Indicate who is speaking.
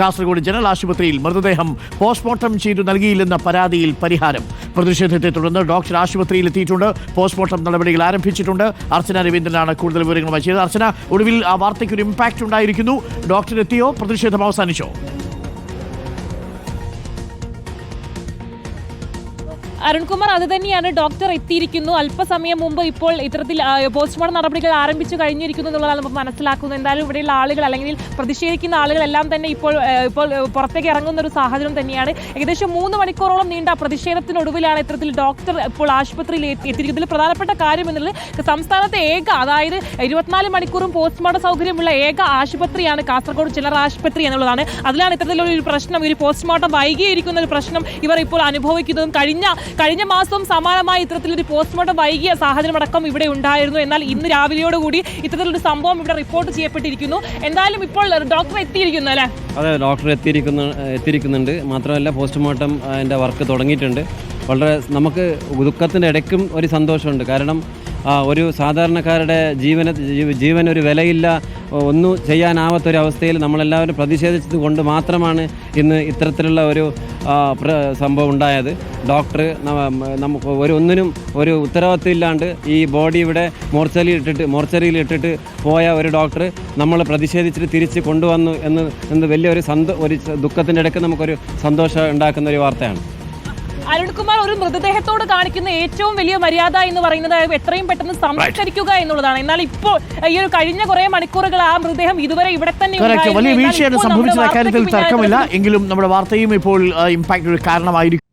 Speaker 1: Kasaragod general ആശുപത്രിയിൽ മൃതദേഹം postmortem ചെയ്തു നൽകിയില്ലെന്ന പരാതിയിൽ പരിഹാരം. പ്രതിഷേധത്തെ തുടർന്ന് ഡോക്ടർ ആശുപത്രിയിൽ എത്തിയിട്ടുണ്ട്. പോസ്റ്റ്മോർട്ടം നടപടികൾ ആരംഭിച്ചിട്ടുണ്ട്. അർച്ചന രവീന്ദ്രനാണ് കൂടുതൽ വിവരങ്ങളുമായി ചെയ്തത് അർച്ചന ഒടുവിൽ ആ വാർത്തയ്ക്ക് ഒരു ഇമ്പാക്ട് ഉണ്ടായിരിക്കുന്നു. ഡോക്ടർ എത്തിയോ? പ്രതിഷേധം അവസാനിച്ചോ?
Speaker 2: അരുൺകുമാർ അത് തന്നെയാണ് ഡോക്ടർ എത്തിയിരിക്കുന്നു. അല്പസമയം മുമ്പ് ഇപ്പോൾ ഇത്തരത്തിൽ പോസ്റ്റ്മോർട്ടം നടപടികൾ ആരംഭിച്ചു കഴിഞ്ഞിരിക്കുന്നു എന്നുള്ളതാണ് നമുക്ക് മനസ്സിലാക്കുന്നത്. എന്തായാലും ഇവിടെയുള്ള ആളുകൾ അല്ലെങ്കിൽ പ്രതിഷേധിക്കുന്ന ആളുകളെല്ലാം തന്നെ ഇപ്പോൾ ഇപ്പോൾ പുറത്തേക്ക് ഇറങ്ങുന്ന ഒരു സാഹചര്യം തന്നെയാണ്. ഏകദേശം മൂന്ന് മണിക്കൂറോളം നീണ്ട പ്രതിഷേധത്തിനൊടുവിലാണ് ഇത്തരത്തിൽ ഡോക്ടർ ഇപ്പോൾ ആശുപത്രിയിൽ എത്തി- എത്തിയിരിക്കുന്നത്. ഇതിൽ പ്രധാനപ്പെട്ട കാര്യം എന്നുള്ളത് സംസ്ഥാനത്തെ ഏക അതായത് ഇരുപത്തിനാല് മണിക്കൂറും പോസ്റ്റ്മോർട്ടം സൗകര്യമുള്ള ഏക ആശുപത്രിയാണ് കാസർഗോഡ് ചിലർ ആശുപത്രി എന്നുള്ളതാണ്. അതിലാണ് ഇത്തരത്തിലുള്ള ഒരു പ്രശ്നം ഒരു പോസ്റ്റ്മോർട്ടം വൈകിയിരിക്കുന്ന ഒരു പ്രശ്നം ഇവർ ഇപ്പോൾ അനുഭവിക്കുന്നതും കഴിഞ്ഞ കഴിഞ്ഞ മാസം സമാനമായി ഇത്തരത്തിലൊരു പോസ്റ്റ്മോർട്ടം വൈകിയ സാഹചര്യമടക്കം ഇവിടെ ഉണ്ടായിരുന്നു. എന്നാൽ ഇന്ന് രാവിലെയോടുകൂടി ഇത്തരത്തിലൊരു സംഭവം ഇവിടെ റിപ്പോർട്ട് ചെയ്യപ്പെട്ടിരിക്കുന്നു. എന്തായാലും ഇപ്പോൾ ഡോക്ടർ എത്തിയിരിക്കുന്നു അല്ലേ?
Speaker 3: അതെ ഡോക്ടർ എത്തിയിരിക്കുന്നു എത്തിയിരിക്കുന്നുണ്ട്. മാത്രമല്ല പോസ്റ്റ്മോർട്ടം അതിന്റെ വർക്ക് തുടങ്ങിയിട്ടുണ്ട്. വളരെ നമുക്ക് ദുഃഖത്തിന്റെ ഇടയ്ക്കും ഒരു സന്തോഷമുണ്ട്. കാരണം ഒരു സാധാരണക്കാരുടെ ജീവന ജീവ- ജീവൻ ഒരു വിലയില്ല ഒന്നും ചെയ്യാനാവാത്തൊരവസ്ഥയിൽ നമ്മളെല്ലാവരും പ്രതിഷേധിച്ചത് കൊണ്ട് മാത്രമാണ് ഇന്ന് ഇത്തരത്തിലുള്ള ഒരു സംഭവം ഉണ്ടായത്. ഡോക്ടർ നമുക്ക് ഒരു ഒന്നിനും ഒരു ഉത്തരവാദിത്വം ഇല്ലാണ്ട് ഈ ബോഡി ഇവിടെ മോർച്ചറിയിൽ ഇട്ടിട്ട് മോർച്ചറിയിൽ ഇട്ടിട്ട് പോയ ഒരു ഡോക്ടർ നമ്മൾ പ്രതിഷേധിച്ചിട്ട് തിരിച്ച് കൊണ്ടുവന്നു എന്ന് എന്ന് വലിയൊരു സന്തോ ഒരു ദുഃഖത്തിന്റെ ഇടയ്ക്ക് നമുക്കൊരു സന്തോഷം ഉണ്ടാക്കുന്ന ഒരു വാർത്തയാണ്.
Speaker 2: അരുൺകുമാർ ഒരു മൃതദേഹത്തോട് കാണിക്കുന്ന ഏറ്റവും വലിയ മര്യാദ എന്ന് പറയുന്നത് എത്രയും പെട്ടെന്ന് സംസ്കരിക്കുക എന്നുള്ളതാണ്. എന്നാൽ ഇപ്പോൾ ഈ ഒരു കഴിഞ്ഞ കുറെ മണിക്കൂറുകൾ ആ മൃതദേഹം ഇതുവരെ ഇവിടെ തന്നെ
Speaker 1: വലിയ വീഴ്ചയാണ് സംഭവിച്ചത്. അക്കാര്യത്തിൽ തർക്കമില്ല. എങ്കിലും നമ്മുടെ വാർത്തയും ഇപ്പോൾ ഇമ്പാക്ട് ഒരു കാരണമായിരിക്കും.